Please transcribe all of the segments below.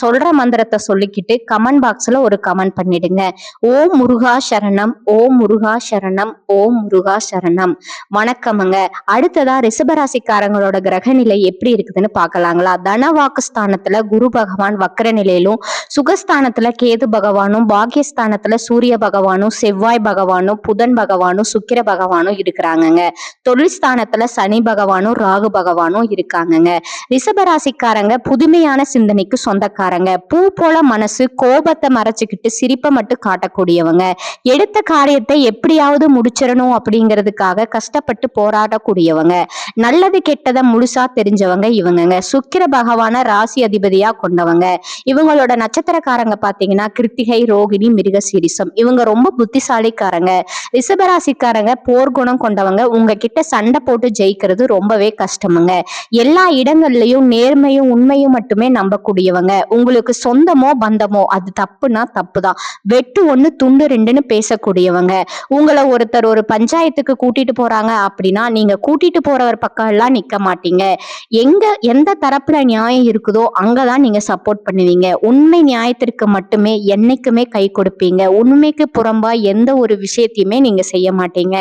சொல்ற மந்திரத்தை சொல்லிக்கிட்டு கமெண்ட் பாக்ஸ்ல ஒரு கமெண்ட் பண்ணிடுங்க. ஓம் முருகா சரணம் ஓம் முருகா சரணம் ஓம் முருகா சரணம். வணக்கமுங்க. அடுத்ததா ரிஷபராசிக்காரங்களோட கிரக நிலை எப்படி இருக்குதுன்னு பார்க்கலாங்களா? தனவாக்கு ஸ்தானத்துல குரு பகவான் வக்கர நிலையிலும் சுகஸ்தானத்துல கேது பகவானும் பாக்கியஸ்தானத்துல சூரிய பகவானும் செவ்வாய் பகவானும் புதன் பகவானும் சுக்கிர பகவானும் இருக்கிறாங்கங்க. தொழில் ஸ்தானத்துல சனி பகவானும் ராகு பகவானும் இருக்காங்கங்க. ரிஷபராசிக்காரங்க புதுமையான சிந்தனைக்கு சொந்தக்காரங்க பூ போல மனசு கோபத்தை மறைச்சுக்கிட்டு சிரிப்பை மட்டும் காட்டக்கூடியவங்க. எடுத்த காரியத்தை எப்படியாவது முடிச்சிடணும் அப்படிங்கிறதுக்காக கஷ்டப்பட்டு போராடக்கூடியவங்க. நல்லது கெட்டதை முழுசா தெரிஞ்சவங்க இவங்கங்க. சுக்கிர பகவான ராசி அதிபதியா கொண்டவங்க. இவங்களோட நட்சத்திரக்காரங்க பாத்தீங்கன்னா கிருத்திகை ரோகிணி மிருகசீரிசம். இவங்க ரொம்ப புத்திசாலிக்காரங்க. ரிஷபராசிக்காரங்க போர்க்குணம் கொண்டவங்க. உங்ககிட்ட சண்டை போட்டு ஜெயிக்கிறது ரொம்பவே கஷ்டமுங்க. எல்லா இடங்கள்லயும் நேர்மையும் உண்மையும் மட்டுமே நம்பக்கூடியவங்க. உங்களுக்கு சொந்தமோ பந்தமோ அது தப்புனா தப்பு தான் வெட்டு ஒன்று துண்டு ரெண்டுன்னு பேசக்கூடியவங்க. உங்களை ஒருத்தர் ஒரு பஞ்சாயத்துக்கு கூட்டிட்டு போறாங்க அப்படின்னா நீங்க கூட்டிட்டு போறவர் பக்கம் எல்லாம் நிக்க மாட்டீங்க. எங்க எந்த தரப்புல நியாயம் இருக்குதோ அங்கதான் நீங்க சப்போர்ட் பண்ணுவீங்க. உண்மை நியாயத்திற்கு மட்டுமே என்னைக்குமே கை கொடுப்பீங்க. உண்மைக்கு புறம்பா எந்த ஒரு விஷயத்தையுமே நீங்க செய்ய மாட்டீங்க.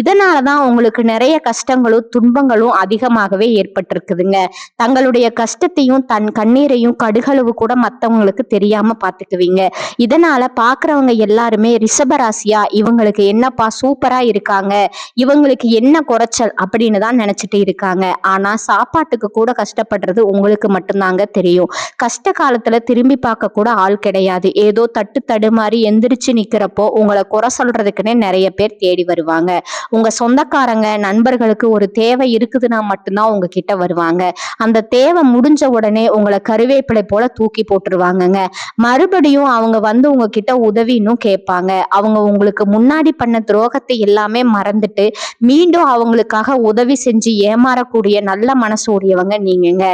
இதனாலதான் உங்களுக்கு நிறைய கஷ்டங்களும் துன்பங்களும் அதிகமாகவே ஏற்பட்டிருக்குதுங்க. தங்களுடைய கஷ்டத்தையும் தன் கண்ணீரையும் கடுகளவு கூட மத்தவங்களுக்கு தெரியாம பாத்துக்குவீங்க. இதனால பாக்குறவங்க எல்லாருமே ரிஷபராசியா இவங்களுக்கு என்னப்பா சூப்பரா இருக்காங்க இவங்களுக்கு என்ன குறைச்சல் அப்படின்னு தான் நினைச்சிட்டு இருக்காங்க. ஆனா சாப்பாட்டுக்கு கூட கஷ்டப்படுறது உங்களுக்கு மட்டும்தாங்க தெரியும். கஷ்ட காலத்துல திரும்பி பார்க்க கூட ஆள் கிடையாது. ஏதோ தட்டு தடுமாறி எந்திரிச்சு நிக்கிறப்போ உங்களை குறை சொல்றதுக்குன்னே நிறைய பேர் தேடி வருவாங்க. உங்க சொந்தக்காரங்க நண்பர்களுக்கு ஒரு தேவை இருக்குதுன்னா மட்டும்தான் உங்ககிட்ட வருவாங்க. அந்த தேவை முடிஞ்ச உடனே உங்களை கருவேப்பிலை போல தூக்கி தூக்கி போட்டுருவாங்கங்க. மறுபடியும் அவங்க வந்து உங்ககிட்ட உதவின்னும் கேட்பாங்க. அவங்க உங்களுக்கு முன்னாடி பண்ண துரோகத்தை எல்லாமே மறந்துட்டு மீண்டும் அவங்களுக்காக உதவி செஞ்சு ஏமாறக்கூடிய நல்ல மனசு உடையவங்க நீங்கங்க.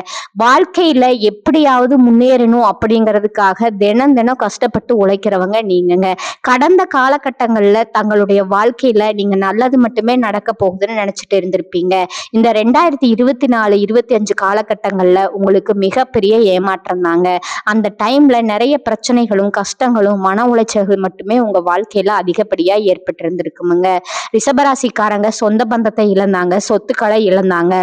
வாழ்க்கையில எப்படியாவது முன்னேறணும் அப்படிங்கிறதுக்காக தினம் தினம் கஷ்டப்பட்டு உழைக்கிறவங்க நீங்கங்க. கடந்த காலகட்டங்கள்ல தங்களுடைய வாழ்க்கையில நீங்க நல்லது மட்டுமே நடக்க போகுதுன்னு நினைச்சிட்டு இருந்திருப்பீங்க. இந்த ரெண்டாயிரத்தி இருபத்தி நாலு இருபத்தி அஞ்சு காலகட்டங்கள்ல உங்களுக்கு மிகப்பெரிய ஏமாற்றம் தாங்க. அந்த டைம்ல நிறைய பிரச்சனைகளும் கஷ்டங்களும் மன உளைச்சல்கள் மட்டுமே உங்க வாழ்க்கையில அதிகப்படியா ஏற்பட்டு இருந்திருக்குமுங்க ரிஷபராசிக்காரங்க சொந்த பந்தத்தை இழந்தாங்க சொத்துக்களை இழந்தாங்க.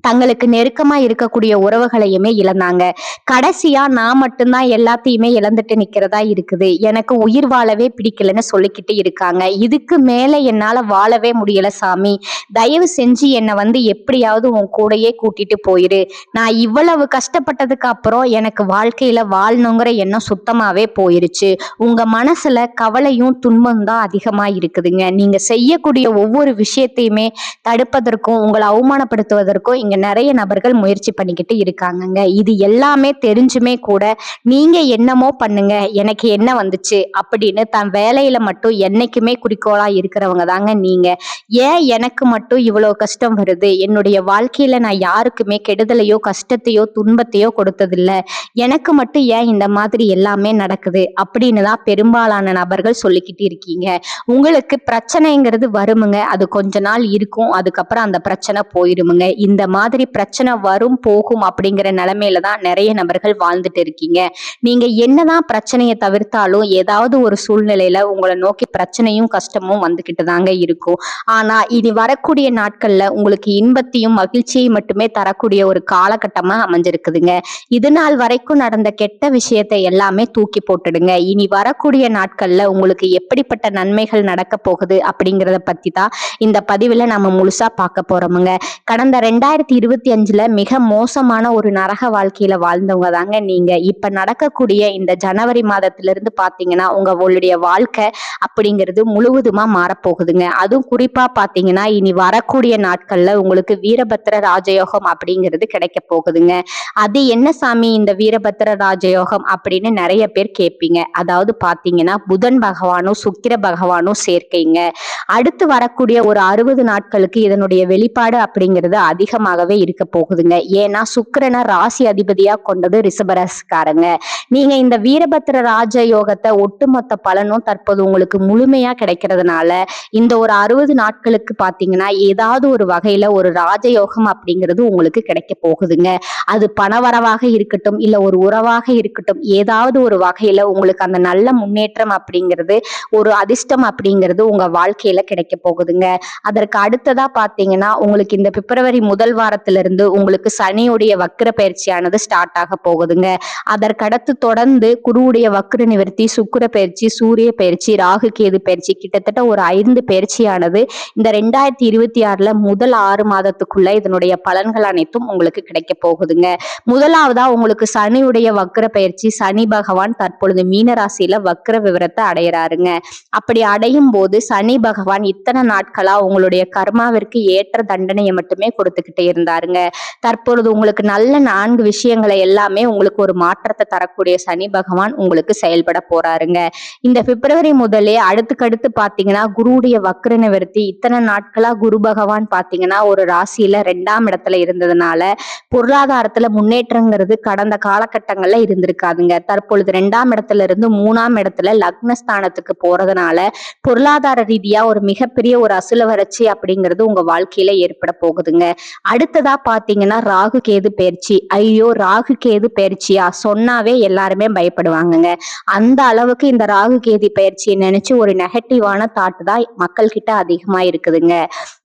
தங்களுக்கு நெருக்கமா இருக்கக்கூடிய உறவுகளையுமே இழந்தாங்க. கடைசியா நான் மட்டும்தான் எல்லாத்தையுமே இழந்துட்டு நிக்கிறதா இருக்குது. எனக்கு உயிர் வாழவே பிடிக்கலன்னு சொல்லிக்கிட்டு இருக்காங்க. இதுக்கு மேல என்னால வாழவே முடியல சாமி. தயவு செஞ்சு என்னை வந்து எப்படியாவது உன் கூடயே கூட்டிட்டு போயிரு. நான் இவ்வளவு கஷ்டப்பட்டதுக்கு அப்புறம் எனக்கு வாழ்க்கையில வாழணுங்கிற எண்ணம் சுத்தமாவே போயிருச்சு. உங்க மனசுல கவலையும் துன்பம் தான் அதிகமா இருக்குதுங்க. நீங்க செய்யக்கூடிய ஒவ்வொரு விஷயத்தையுமே தடுப்பதற்கும் உங்களை அவமானப்படுத்துவதற்கும் இங்க நிறைய நபர்கள் முயற்சி பண்ணிக்கிட்டு இருக்காங்கங்க. இது எல்லாமே தெரிஞ்சுமே கூட நீங்க என்னமோ பண்ணுங்க எனக்கு என்ன வந்துச்சு அப்படின்னு தன் வேலையில மட்டும் என்னைக்குமே குறிக்கோளா இருக்கிறவங்க தாங்க நீங்க. ஏன் எனக்கு மட்டும் இவ்வளவு கஷ்டம் வருது? என்னுடைய வாழ்க்கையில நான் யாருக்குமே கெடுதலையோ கஷ்டத்தையோ துன்பத்தையோ கொடுத்ததில்ல. எனக்கு மட்டும் ஏன் இந்த மாதிரி எல்லாமே நடக்குது அப்படின்னு தான் பெரும்பாலான நபர்கள் சொல்லிக்கிட்டு இருக்கீங்க. உங்களுக்கு பிரச்சனைங்கிறது வருமுங்க. அது கொஞ்ச நாள் இருக்கும். அதுக்கப்புறம் அந்த பிரச்சனை போயிருமுங்க. இந்த மாதிரி மாதிரி பிரச்சனை வரும் போகும் அப்படிங்கிற நிலைமையில தான் நிறைய நபர்கள் வாழ்ந்துட்டு இருக்கீங்க. நீங்க என்னதான் பிரச்சனையை தவிர்த்தாலும் ஏதாவது ஒரு சூழ்நிலையில உங்களை நோக்கி பிரச்சனையும் கஷ்டமும் வந்துகிட்டு தாங்க இருக்கும். ஆனா இனி வரக்கூடிய நாட்கள்ல உங்களுக்கு இன்பத்தையும் மகிழ்ச்சியையும் மட்டுமே தரக்கூடிய ஒரு காலகட்டமா அமைஞ்சிருக்குதுங்க. இது நாள் வரைக்கும் நடந்த கெட்ட விஷயத்தை எல்லாமே தூக்கி போட்டுடுங்க. இனி வரக்கூடிய நாட்கள்ல உங்களுக்கு எப்படிப்பட்ட நன்மைகள் நடக்க போகுது அப்படிங்கிறத பத்தி தான் இந்த பதிவுல நம்ம முழுசா பார்க்க போறோமுங்க. கடந்த ரெண்டாயிரத்தி ரெண்டாயிரத்தி இருபத்தி அஞ்சுல மிக மோசமான ஒரு நரக வாழ்க்கையில வாழ்ந்தவங்க தாங்க நீங்க. இப்ப நடக்கக்கூடிய இந்த ஜனவரி மாதத்திலிருந்து பாத்தீங்கன்னா உங்களுடைய வாழ்க்கை அப்படிங்கிறது முழுவதுமா மாறப்போகுதுங்க. அதுவும் குறிப்பா பாத்தீங்கன்னா இனி வரக்கூடிய நாட்கள்ல உங்களுக்கு வீரபத்திர ராஜயோகம் அப்படிங்கிறது கிடைக்க போகுதுங்க. அது என்ன சாமி இந்த வீரபத்திர ராஜயோகம் அப்படின்னு நிறைய பேர் கேட்பீங்க. அதாவது பாத்தீங்கன்னா புதன் பகவானும் சுக்கிர பகவானும் சேர்க்கைங்க. அடுத்து வரக்கூடிய ஒரு அறுபது நாட்களுக்கு இதனுடைய வெளிப்பாடு அப்படிங்கிறது அதிகமாக அதிகமாகவே இருக்க போகுதுங்க. ஏன்னா சுக்கரனை ராசி அதிபதியா கொண்டது ரிஷபராசிக்காரங்க. நீங்க இந்த வீரபத்திர ராஜ யோகத்தை ஒட்டுமொத்த பலனும் தற்போது உங்களுக்கு முழுமையா கிடைக்கிறதுனால இந்த ஒரு அறுபது நாட்களுக்கு பாத்தீங்கன்னா ஏதாவது ஒரு வகையில ஒரு ராஜயோகம் அப்படிங்கிறது உங்களுக்கு கிடைக்க போகுதுங்க. அது பணவரவாக இருக்கட்டும் இல்ல ஒரு உறவாக இருக்கட்டும் ஏதாவது ஒரு வகையில உங்களுக்கு அந்த நல்ல முன்னேற்றம் அப்படிங்கிறது ஒரு அதிர்ஷ்டம் அப்படிங்கிறது உங்க வாழ்க்கையில கிடைக்க போகுதுங்க. அதற்கு அடுத்ததா பாத்தீங்கன்னா உங்களுக்கு இந்த பிப்ரவரி முதல் வாரத்திலிருந்து உங்களுக்கு சனியுடைய வக்ர பயிற்சியானது ஸ்டார்ட் ஆக போகுதுங்க. அதற்கடுத்து தொடர்ந்து குருவுடைய வக்ர நிவர்த்தி சுக்கர பயிற்சி சூரிய பயிற்சி ராகு கேது பயிற்சி கிட்டத்தட்ட ஒரு ஐந்து பயிற்சியானது இந்த ரெண்டாயிரத்தி இருபத்தி ஆறுல முதல் ஆறு மாதத்துக்குள்ள இதனுடைய பலன்கள் அனைத்தும் உங்களுக்கு கிடைக்க போகுதுங்க. முதலாவதா உங்களுக்கு சனியுடைய வக்ர பயிற்சி சனி பகவான் தற்பொழுது மீன ராசியில வக்ர விவரத்தை அடையிறாருங்க. அப்படி அடையும் போது சனி பகவான் இத்தனை நாட்களா உங்களுடைய கர்மாவிற்கு ஏற்ற தண்டனையை மட்டுமே கொடுத்துக்கிட்டே இருந்தாருங்க. தற்பொழுது உங்களுக்கு நல்ல நான்கு விஷயங்களை எல்லாமே உங்களுக்கு ஒரு மாற்றத்தை தரக்கூடிய சனி பகவான் உங்களுக்கு செயல்பட போறாருங்க. இந்த பிப்ரவரி முதலே அடுத்துக்கடுத்து பாத்தீங்கன்னா குருவுடைய வக்ர நிவர்த்தி. இத்தனை நாட்களா குரு பகவான் பாத்தீங்கன்னா ஒரு ராசியில ரெண்டாம் இடத்துல இருந்ததுனால பொருளாதாரத்துல முன்னேற்றங்கிறது கடந்த காலகட்டங்கள்ல இருந்திருக்காதுங்க. தற்பொழுது ரெண்டாம் இடத்துல இருந்து மூணாம் இடத்துல லக்னஸ்தானத்துக்கு போறதுனால பொருளாதார ரீதியா ஒரு மிகப்பெரிய ஒரு அசுல வறட்சி அப்படிங்கிறது உங்க வாழ்க்கையில ஏற்பட போகுதுங்க. அடுத்ததா பாத்தீங்கன்னா ராகு கேது பயிற்சி. ஐயோ ராகு கேது பயிற்சியா? சொன்னாவே எல்லாருமே பயப்படுவாங்கங்க. அந்த அளவுக்கு இந்த ராகு கேது பயிற்சியை நினைச்சு ஒரு நெகட்டிவான தாட் தான் மக்கள் கிட்ட அதிகமா இருக்குதுங்க.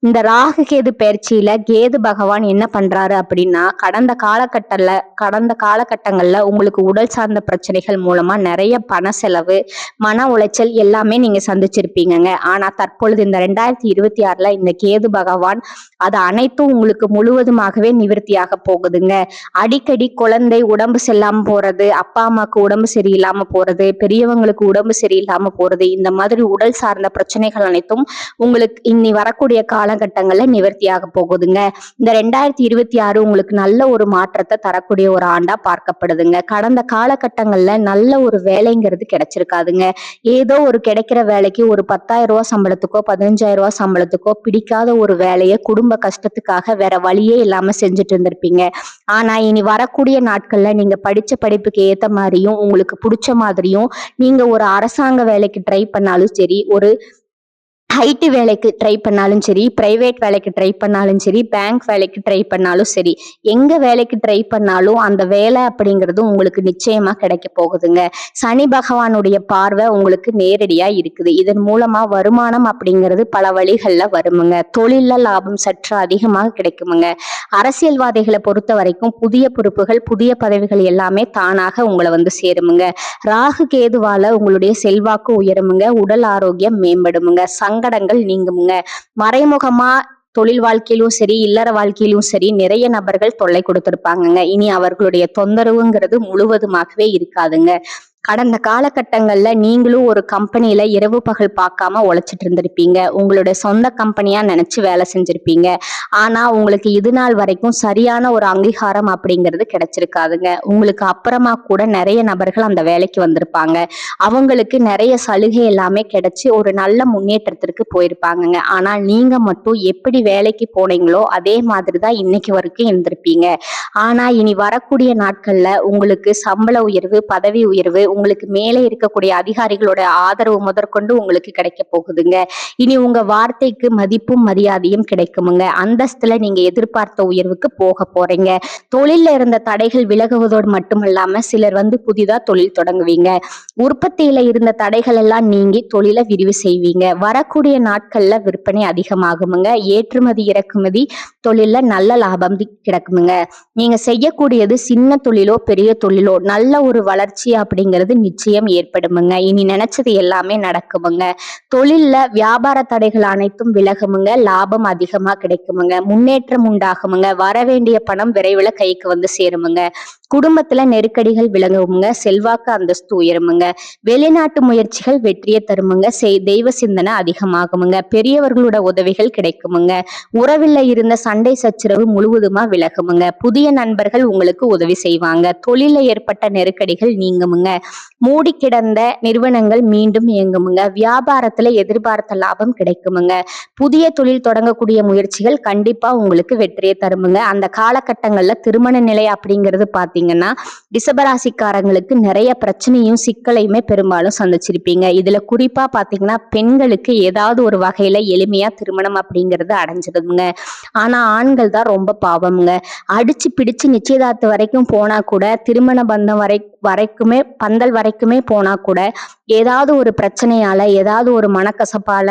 இந்த ராகு கேது பயிற்சியில கேது பகவான் என்ன பண்றாரு அப்படின்னா கடந்த காலகட்டல கடந்த காலகட்டங்கள்ல உங்களுக்கு உடல் சார்ந்த பிரச்சனைகள் மூலமா நிறைய பண செலவு மன உளைச்சல் எல்லாமே நீங்க சந்திச்சிருப்பீங்கங்க. ஆனா தற்பொழுது இந்த ரெண்டாயிரத்தி இருபத்தி ஆறுல இந்த கேது பகவான் அது அனைத்தும் உங்களுக்கு முழுவதுமாகவே நிவர்த்தியாக போகுதுங்க. அடிக்கடி குழந்தை உடம்பு செல்லாம போறது அப்பா அம்மாக்கு உடம்பு சரியில்லாம போறது பெரியவங்களுக்கு உடம்பு சரியில்லாம போறது இந்த மாதிரி உடல் சார்ந்த பிரச்சனைகள் அனைத்தும் உங்களுக்கு இனி வரக்கூடிய காலகட்டங்கள்ல நிவர்த்தியாக போகுதுங்க. இந்த ரெண்டாயிரத்தி இருபத்தி ஆறு உங்களுக்கு நல்ல ஒரு மாற்றத்தை தரக்கூடிய ஒரு ஆண்டா பார்க்கப்படுதுங்க. கடந்த காலகட்டங்கள்ல நல்ல ஒரு வேலைங்கிறது கிடைச்சிருக்காதுங்க. ஏதோ ஒரு கிடைக்கிற வேலைக்கு ஒரு பத்தாயிரம் ரூபாய் சம்பளத்துக்கோ பதினஞ்சாயிரம் ரூபாய் சம்பளத்துக்கோ பிடிக்காத ஒரு வேலையை குடும்ப கஷ்டத்துக்காக வேற வழியே இல்லாம செஞ்சுட்டு இருந்திருப்பீங்க. ஆனா இனி வரக்கூடிய நாட்கள்ல நீங்க படிச்ச படிப்புக்கு ஏத்த மாதிரியும் உங்களுக்கு பிடிச்ச மாதிரியும் நீங்க ஒரு அரசாங்க வேலைக்கு ட்ரை பண்ணாலும் சரி ஒரு ஐடி வேலைக்கு ட்ரை பண்ணாலும் சரி ப்ரைவேட் வேலைக்கு ட்ரை பண்ணாலும் சரி பேங்க் வேலைக்கு ட்ரை பண்ணாலும் சரி எங்க வேலைக்கு ட்ரை பண்ணாலும் அந்த வேலை அப்படிங்கிறது உங்களுக்கு நிச்சயமா கிடைக்க போகுதுங்க. சனி பகவானுடைய பார்வை உங்களுக்கு நேரடியா இருக்குது. இதன் மூலமா வருமானம் அப்படிங்கிறது பல வழிகள்ல வருமுங்க. தொழில லாபம் சற்று அதிகமாக கிடைக்குமுங்க. அரசியல்வாதிகளை பொறுத்த வரைக்கும் புதிய பொறுப்புகள் புதிய பதவிகள் எல்லாமே தானாக உங்களை வந்து சேருமுங்க. ராகு கேதுவால உங்களுடைய செல்வாக்கு உயருமுங்க. உடல் ஆரோக்கியம் மேம்படுமுங்க. சங்கடங்கள் நீங்குமுங்க. மறைமுகமா தொழில் வாழ்க்கையிலும் சரி இல்லற வாழ்க்கையிலும் சரி நிறைய நபர்கள் தொல்லை கொடுத்திருப்பாங்கங்க. இனி அவர்களுடைய தொந்தரவுங்கிறது முழுவதுமாகவே இருக்காதுங்க. கடந்த காலகட்டங்கள்ல நீங்களும் ஒரு கம்பெனியில இரவு பகல் பார்க்காம உழைச்சிட்டு இருந்திருப்பீங்க. உங்களுடைய சொந்த கம்பெனியா நினைச்சு வேலை செஞ்சிருப்பீங்க. ஆனா உங்களுக்கு இது நாள் வரைக்கும் சரியான ஒரு அங்கீகாரம் அப்படிங்கிறது கிடைச்சிருக்காதுங்க. உங்களுக்கு அப்புறமா கூட நிறைய நபர்கள் அந்த வேலைக்கு வந்திருப்பாங்க. அவங்களுக்கு நிறைய சலுகை எல்லாமே கிடைச்சி ஒரு நல்ல முன்னேற்றத்திற்கு போயிருப்பாங்கங்க. ஆனால் நீங்க மட்டும் எப்படி வேலைக்கு போனீங்களோ அதே மாதிரி தான் இன்னைக்கு வரைக்கும் இருந்திருப்பீங்க. ஆனா இனி வரக்கூடிய நாட்கள்ல உங்களுக்கு சம்பள உயர்வு பதவி உயர்வு உங்களுக்கு மேலே இருக்கக்கூடிய அதிகாரிகளோட ஆதரவு முதற்கொண்டு உங்களுக்கு கிடைக்க போகுதுங்க. இனி உங்க வார்த்தைக்கு மதிப்பும் மரியாதையும் கிடைக்குமுங்க. அந்தஸ்துல நீங்க எதிர்பார்த்த உயர்வுக்கு போக போறீங்க. தொழில இருந்த தடைகள் விலகுவதோடு மட்டுமல்லாம சிலர் வந்து புதிதா தொழில் தொடங்குவீங்க. உற்பத்தியில இருந்த தடைகள் எல்லாம் நீங்கி தொழிலை விரிவு செய்வீங்க. வரக்கூடிய நாட்கள்ல விற்பனை அதிகமாகுமுங்க. ஏற்றுமதி இறக்குமதி தொழில்ல நல்ல லாபம் கிடக்குமுங்க. நீங்க செய்யக்கூடியது சின்ன தொழிலோ பெரிய தொழிலோ நல்ல ஒரு வளர்ச்சி அப்படிங்கிற அப்படிங்கிறது நிச்சயம் ஏற்படுமுங்க. இனி நினைச்சது எல்லாமே நடக்குமுங்க. தொழில்ல வியாபார தடைகள் அனைத்தும் விலகுமுங்க. லாபம் அதிகமா கிடைக்குமுங்க. முன்னேற்றம் உண்டாகுமுங்க. வர வேண்டிய பணம் விரைவில் கைக்கு வந்து சேருமுங்க. குடும்பத்துல நெருக்கடிகள் விலகுமுங்க. செல்வாக்கு அந்தஸ்து உயருமுங்க. வெளிநாட்டு முயற்சிகள் வெற்றியை தருமுங்க. செய் தெய்வ சிந்தனை அதிகமாகுமுங்க. பெரியவர்களோட உதவிகள் கிடைக்குமுங்க. உறவில் இருந்த சண்டை சச்சரவு முழுவதுமா விலகுமுங்க. புதிய நண்பர்கள் உங்களுக்கு உதவி செய்வாங்க. தொழில ஏற்பட்ட நெருக்கடிகள் நீங்குமுங்க. மூடி கிடந்த நிறுவனங்கள் மீண்டும் இயங்குமுங்க. வியாபாரத்துல எதிர்பார்த்த லாபம் கிடைக்குமுங்க. புதிய தொழில் தொடங்கக்கூடிய முயற்சிகள் கண்டிப்பா உங்களுக்கு வெற்றியை தருமுங்க. அந்த காலகட்டங்கள்ல திருமண நிலை அப்படிங்கிறது பாத்தீங்கன்னா டிசபராசிக்காரங்களுக்கு நிறைய பிரச்சனையும் சிக்கலையுமே பெரும்பாலும் சந்திச்சிருப்பீங்க. இதுல குறிப்பா பாத்தீங்கன்னா பெண்களுக்கு ஏதாவது ஒரு வகையில எளிமையா திருமணம் அப்படிங்கிறது அடைஞ்சிடுதுங்க ஆனா ஆண்கள் தான் ரொம்ப பாவம்ங்க. அடிச்சு பிடிச்சு நிச்சயதார்த்த வரைக்கும் போனா கூட திருமண பந்தம் வரை வரைக்குமே பந்த பந்தல் வரைக்குமே போனா கூட ஏதாவது ஒரு பிரச்சனையால ஏதாவது ஒரு மனக்கசப்பால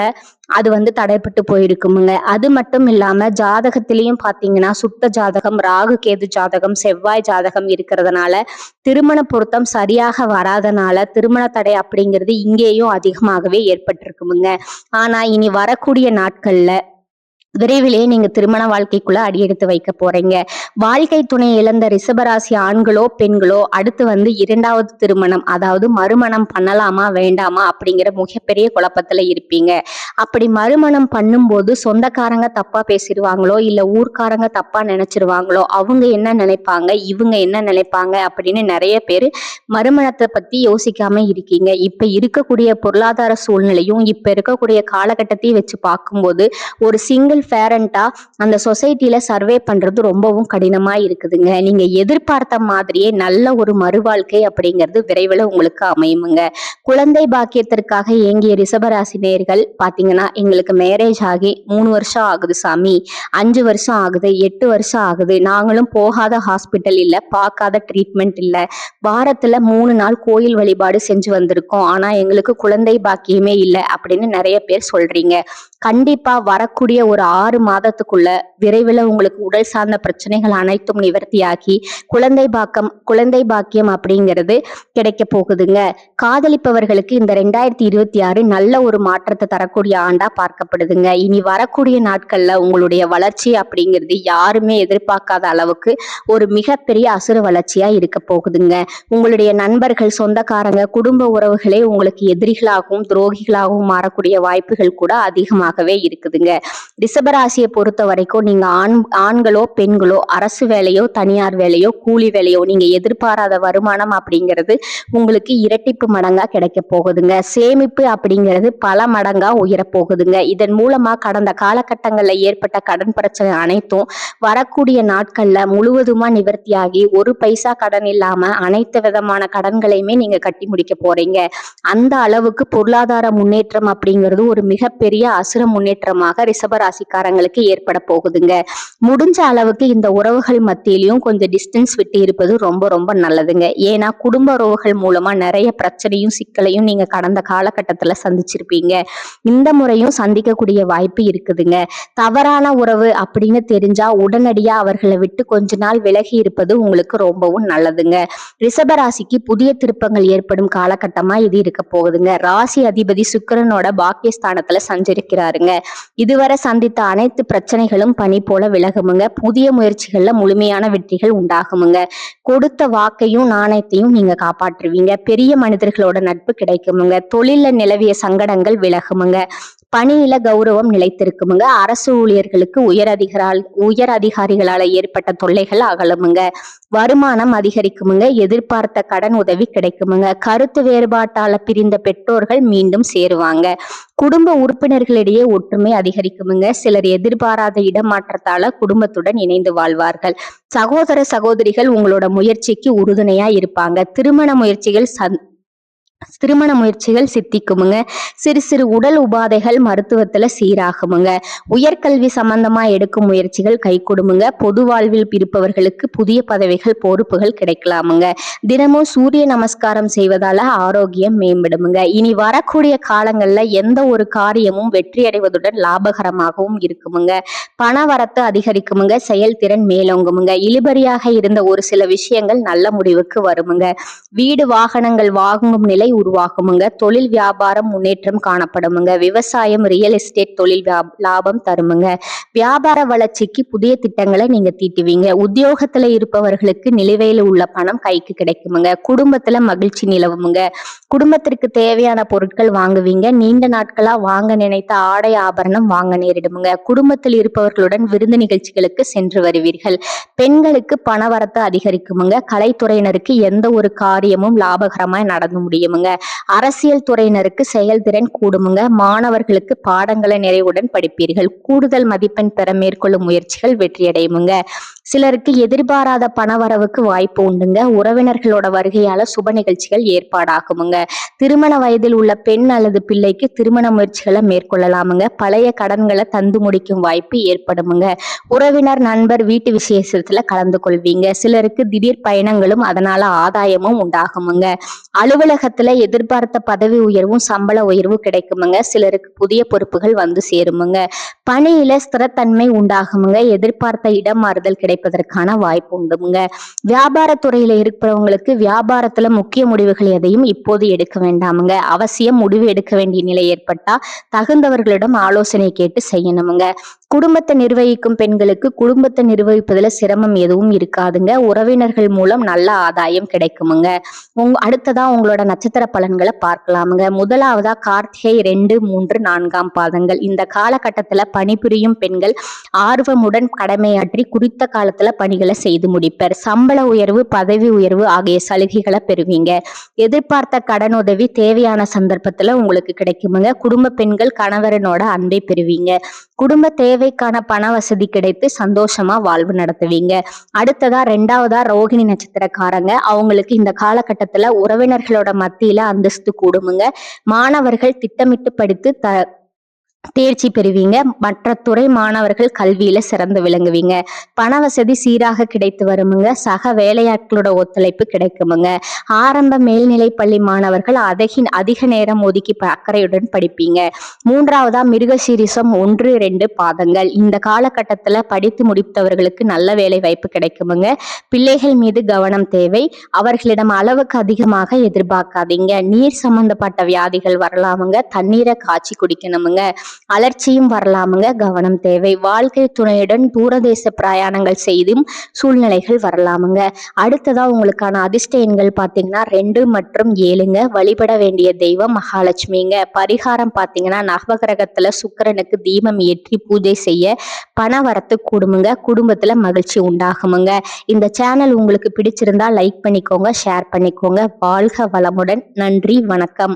அது வந்து தடைப்பட்டு போயிருக்குமுங்க. அது மட்டும் இல்லாம ஜாதகத்திலையும் பாத்தீங்கன்னா சுத்த ஜாதகம் ராகு கேது ஜாதகம் செவ்வாய் ஜாதகம் இருக்கிறதுனால திருமண பொருத்தம் சரியாக வராதனால திருமண தடை அப்படிங்கிறது இங்கேயும் அதிகமாகவே ஏற்பட்டிருக்குமுங்க. ஆனா இனி வரக்கூடிய நாட்கள்ல விரைவிலேயே நீங்க திருமண வாழ்க்கைக்குள்ள அடியெடுத்து வைக்க போறீங்க. வாழ்க்கை துணை இழந்த ரிஷபராசி ஆண்களோ பெண்களோ அடுத்து வந்து இரண்டாவது திருமணம் அதாவது மறுமணம் பண்ணலாமா வேண்டாமா அப்படிங்கிற மிகப்பெரிய குழப்பத்துல இருப்பீங்க. அப்படி மறுமணம் பண்ணும்போது சொந்தக்காரங்க தப்பா பேசிடுவாங்களோ இல்ல ஊர்க்காரங்க தப்பா நினைச்சிருவாங்களோ அவங்க என்ன நினைப்பாங்க இவங்க என்ன நினைப்பாங்க அப்படின்னு நிறைய பேர் மறுமணத்தை பத்தி யோசிக்காம இருக்கீங்க. இப்ப இருக்கக்கூடிய பொருளாதார சூழ்நிலையும் இப்ப இருக்கக்கூடிய காலகட்டத்தையும் வச்சு பார்க்கும்போது ஒரு சிங்கிள் பேரண்டா அந்த சொசைட்டில சர்வே பண்றது ரொம்பவும் கடினமா இருக்குதுங்க. நீங்க எதிர்பார்த்த மாதிரியே நல்ல ஒரு மறுவாழ்க்கை அப்படிங்கிறது விரைவில் உங்களுக்கு அமையுமுங்க. குழந்தை பாக்கியத்திற்காக இயங்கிய ரிஷபராசி நேர்கள் பாத்தீங்கன்னா எங்களுக்கு மேரேஜ் ஆகி மூணு வருஷம் ஆகுது சாமி. அஞ்சு வருஷம் ஆகுது எட்டு வருஷம் ஆகுது. நாங்களும் போகாத ஹாஸ்பிட்டல் இல்லை பார்க்காத ட்ரீட்மெண்ட் இல்லை. வாரத்துல மூணு நாள் கோயில் வழிபாடு செஞ்சு வந்திருக்கோம். ஆனா எங்களுக்கு குழந்தை பாக்கியமே இல்லை அப்படின்னு நிறைய பேர் சொல்றீங்க. கண்டிப்பா வரக்கூடிய ஒரு ஆறு மாதத்துக்குள்ள விரைவில் உங்களுக்கு உடல் சார்ந்த பிரச்சனைகள் அனைத்தும் நிவர்த்தியாகி குழந்தை பாக்கம் குழந்தை பாக்கியம் அப்படிங்கிறது கிடைக்க போகுதுங்க. காதலிப்பவர்களுக்கு இந்த ரெண்டாயிரத்தி இருபத்தி ஆறு நல்ல ஒரு மாற்றத்தை தரக்கூடிய ஆண்டா பார்க்கப்படுதுங்க. இனி வரக்கூடிய நாட்கள்ல உங்களுடைய வளர்ச்சி அப்படிங்கிறது யாருமே எதிர்பார்க்காத அளவுக்கு ஒரு மிகப்பெரிய அசுர வளர்ச்சியா இருக்க போகுதுங்க. உங்களுடைய நண்பர்கள் சொந்தக்காரங்க குடும்ப உறவுகளே உங்களுக்கு எதிரிகளாகவும் துரோகிகளாகவும் மாறக்கூடிய வாய்ப்புகள் கூட அதிகமாகவே இருக்குதுங்க. ரிஷபராசியை பொறுத்த வரைக்கும் நீங்க ஆண் ஆண்களோ பெண்களோ அரசு வேலையோ தனியார் வேலையோ கூலி வேலையோ நீங்க எதிர்பாராத வருமானம் அப்படிங்கிறது உங்களுக்கு இரட்டிப்பு மடங்கா கிடைக்க போகுதுங்க. சேமிப்பு அப்படிங்கிறது பல மடங்கா உயரப்போகுதுங்க. இதன் மூலமா கடந்த காலகட்டங்கள்ல ஏற்பட்ட கடன் பிரச்சனை அனைத்தும் வரக்கூடிய நாட்கள்ல முழுவதுமா நிவர்த்தியாகி ஒரு பைசா கடன் இல்லாம அனைத்து விதமான கடன்களையுமே நீங்க கட்டி முடிக்க போறீங்க. அந்த அளவுக்கு பொருளாதார முன்னேற்றம் அப்படிங்கிறது ஒரு மிகப்பெரிய அசுர முன்னேற்றமாக ரிஷபராசிக்காரங்களுக்கு ஏற்பட போகுதுங்க. முடிஞ்ச அளவுக்கு இந்த உறவுகள் மத்தியிலையும் கொஞ்சம் டிஸ்டன்ஸ் விட்டு இருப்பது ரொம்ப ரொம்ப நல்லதுங்க. ஏன்னா குடும்ப உறவுகள் மூலமா நிறைய பிரச்சனையும் சிக்கலையும் நீங்க கடந்த காலகட்டத்துல சந்திச்சிருப்பீங்க. இந்த முறையும் சந்திக்கக்கூடிய வாய்ப்பு இருக்குதுங்க. தவறான உறவு அப்படின்னு தெரிஞ்சா உடனடியா அவர்களை விட்டு கொஞ்ச நாள் விலகி இருப்பது உங்களுக்கு ரொம்பவும் நல்லதுங்க. ரிஷபராசிக்கு புதிய திருப்பங்கள் ஏற்படும் காலகட்டமா இது இருக்க போகுதுங்க. ராசி அதிபதி சுக்கிரனோட பாக்கியஸ்தானத்துல சஞ்சரிக்கிறாருங்க. இதுவரை சந்தித்த அனைத்து பிரச்சனைகளும் பனி போல விலகுமுங்க. புதிய முயற்சிகள்ல முழுமையான வெற்றிகள் உண்டாகுமுங்க. கொடுத்த வாக்கையும் நாணயத்தையும் நீங்க காப்பாற்றுவீங்க. பெரிய மனிதர்களோட நட்பு கிடைக்குமுங்க. தொழில நிலவிய சங்கடங்கள் விலகுமுங்க. பணியில கௌரவம் நிலைத்திருக்குமுங்க. அரசு ஊழியர்களுக்கு உயர் அதிகாரால் உயர் அதிகாரிகளால ஏற்பட்ட தொல்லைகள் அகலுமுங்க. வருமானம் அதிகரிக்குமுங்க. எதிர்பார்த்த கடன் உதவி கிடைக்குமுங்க. கருத்து வேறுபாட்டால பிரிந்த பெற்றோர்கள் மீண்டும் சேருவாங்க. குடும்ப உறுப்பினர்களிடையே ஒற்றுமை அதிகரிக்குமுங்க. சிலர் எதிர்பாராத இடமாற்றத்தால குடும்பத்துடன் இணைந்து வாழ்வார்கள். சகோதர சகோதரிகள் உங்களோட முயற்சிக்கு உறுதுணையா இருப்பாங்க. திருமண முயற்சிகள் சந் திருமண முயற்சிகள் சித்திக்குமுங்க. சிறு சிறு உடல் உபாதைகள் மருத்துவத்துல சீராகுமுங்க. உயர்கல்வி சம்பந்தமா எடுக்கும் முயற்சிகள் கை கொடுமுங்க. பொது வாழ்வில் இருப்பவர்களுக்கு புதிய பதவிகள் பொறுப்புகள் கிடைக்கலாமுங்க. தினமும் சூரிய நமஸ்காரம் செய்வதால ஆரோக்கியம் மேம்படுமுங்க. இனி வரக்கூடிய காலங்கள்ல எந்த ஒரு காரியமும் வெற்றி அடைவதுடன் லாபகரமாகவும் இருக்குமுங்க. பண வரத்து அதிகரிக்குமுங்க. செயல்திறன் மேலோங்குமுங்க. இழுபறியாக இருந்த ஒரு சில விஷயங்கள் நல்ல முடிவுக்கு வருமுங்க. வீடு வாகனங்கள் வாங்கும் நிலை உருவாகுமுங்க. தொழில் வியாபாரம் முன்னேற்றம் காணப்படுமுங்க. விவசாயம் ரியல் எஸ்டேட் தொழில் லாபம் தருமுங்க. வியாபார வளர்ச்சிக்கு புதிய திட்டங்களை நீங்க தீட்டுவீங்க. உத்தியோகத்துல இருப்பவர்களுக்கு நிலுவையில் உள்ள பணம் கைக்கு கிடைக்குமுங்க. குடும்பத்துல மகிழ்ச்சி நிலவுமுங்க. குடும்பத்திற்கு தேவையான பொருட்கள் வாங்குவீங்க. நீண்ட நாட்களா வாங்க நினைத்த ஆடை ஆபரணம் வாங்க நேரிடுமுங்க. குடும்பத்தில் இருப்பவர்களுடன் விருந்து நிகழ்ச்சிகளுக்கு சென்று வருவீர்கள். பெண்களுக்கு பணவரத்து அதிகரிக்குமுங்க. கலைத்துறையினருக்கு எந்த ஒரு காரியமும் லாபகரமாய் நடந்து கூடுமுங்க. அரசியல் துறையினருக்கு செயல்திறன் கூடுமுங்க. மாணவர்களுக்கு பாடங்களை நிறைவுடன் படிப்பீர்கள். கூடுதல் மதிப்பெண் பெற மேற்கொள்ளும் முயற்சிகள் வெற்றியடையுமுங்க. சிலருக்கு எதிர்பாராத பணவரவுக்கு வாய்ப்பு உண்டுங்க. உறவினர்களோட வருகையால சுப நிகழ்ச்சிகள் ஏற்பாடாகுமுங்க. திருமண வயதில் உள்ள பெண் அல்லது பிள்ளைக்கு திருமண முயற்சிகளை மேற்கொள்ளலாமுங்க. பழைய கடன்களை தந்து முடிக்கும் வாய்ப்பு ஏற்படுமுங்க. உறவினர் நண்பர் வீட்டு விசேஷத்துல கலந்து கொள்வீங்க சிலருக்கு திடீர் பயணங்களும் அதனால ஆதாயமும் உண்டாகுமுங்க. அலுவலகத்துல எதிர்பார்த்த பதவி உயர்வும் சம்பள உயர்வும் கிடைக்குமுங்க. சிலருக்கு புதிய பொறுப்புகள் வந்து சேருமுங்க. பணியில ஸ்திரத்தன்மை உண்டாகுமுங்க. எதிர்பார்த்த இடம் மாறுதல் கிடைப்பதற்கான வாய்ப்பு உண்டுமுங்க. வியாபாரத்துறையில இருக்கிறவங்களுக்கு வியாபாரத்துல முக்கிய முடிவுகள் எதையும் இப்போது எடுக்க வேண்டாமுங்க. அவசியம் முடிவு எடுக்க வேண்டிய நிலை ஏற்பட்டா தகுந்தவர்களிடம் ஆலோசனை கேட்டு செய்யணுமுங்க. குடும்பத்தை நிர்வகிக்கும் பெண்களுக்கு குடும்பத்தை நிர்வகிப்பதுல சிரமம் எதுவும் இருக்காதுங்க. உறவினர்கள் மூலம் நல்ல ஆதாயம் கிடைக்குமுங்க. உங் அடுத்ததா உங்களோட நட்சத்திர பலன்களை பார்க்கலாமுங்க. முதலாவதா கார்த்திகை ரெண்டு மூன்று நான்காம் பாதங்கள். இந்த காலகட்டத்துல பணிபுரியும் பெண்கள் ஆர்வமுடன் கடமையாற்றி குறித்த காலத்துல பணிகளை செய்து முடிப்பர். சம்பள உயர்வு பதவி உயர்வு ஆகிய சலுகைகளை பெறுவீங்க. எதிர்பார்த்த கடன் உதவி தேவையான சந்தர்ப்பத்துல உங்களுக்கு கிடைக்குமுங்க. குடும்ப பெண்கள் கணவரனோட அன்பை பெறுவீங்க. குடும்ப தேவைக்கான பண வசதி கிடைத்து சந்தோஷமா வாழ்வு நடத்துவீங்க. அடுத்ததா ரெண்டாவதா ரோகிணி நட்சத்திரக்காரங்க. அவங்களுக்கு இந்த காலகட்டத்துல உறவினர்களோட மத்திய மத்தியில அந்தஸ்து கூடுமுங்க. மாணவர்கள் திட்டமிட்டு படித்து த தேர்ச்சி பெறுவீங்க. மற்ற துறை மாணவர்கள் கல்வியில சிறந்து விளங்குவீங்க. பண வசதி சீராக கிடைத்து வருமுங்க. சக வேலையாட்களோட ஒத்துழைப்பு கிடைக்குமுங்க. ஆரம்ப மேல்நிலை பள்ளி மாணவர்கள் அதிக அதிக நேரம் ஒதுக்கி அக்கறையுடன் படிப்பீங்க. மூன்றாவதா மிருகசீரிசம் ஒன்று ரெண்டு பாதங்கள். இந்த காலகட்டத்துல படித்து முடித்தவர்களுக்கு நல்ல வேலை வாய்ப்பு கிடைக்குமுங்க. பிள்ளைகள் மீது கவனம் தேவை. அவர்களிடம் அளவுக்கு அதிகமாக எதிர்பார்க்காதீங்க. நீர் சம்பந்தப்பட்ட வியாதிகள் வரலாமுங்க. தண்ணீரை காய்ச்சி குடிக்கணுமுங்க. அலர்ச்சியும் வரலாமுங்க. கவனம் தேவை. வாழ்க்கை துணையுடன் தூரதேச பிரயாணங்கள் செய்தும் சூழ்நிலைகள் வரலாமுங்க. அடுத்ததா உங்களுக்கான அதிர்ஷ்ட எண்கள் பார்த்தீங்கன்னா ரெண்டு மற்றும் ஏழுங்க. வழிபட வேண்டிய தெய்வம் மகாலட்சுமிங்க. பரிகாரம் பார்த்தீங்கன்னா நவகிரகத்துல சுக்கரனுக்கு தீபம் ஏற்றி பூஜை செய்ய பண வரத்து கூடுமுங்க. குடும்பத்துல மகிழ்ச்சி உண்டாகுமுங்க. இந்த சேனல் உங்களுக்கு பிடிச்சிருந்தா லைக் பண்ணிக்கோங்க ஷேர் பண்ணிக்கோங்க. வாழ்க வளமுடன். நன்றி வணக்கம்.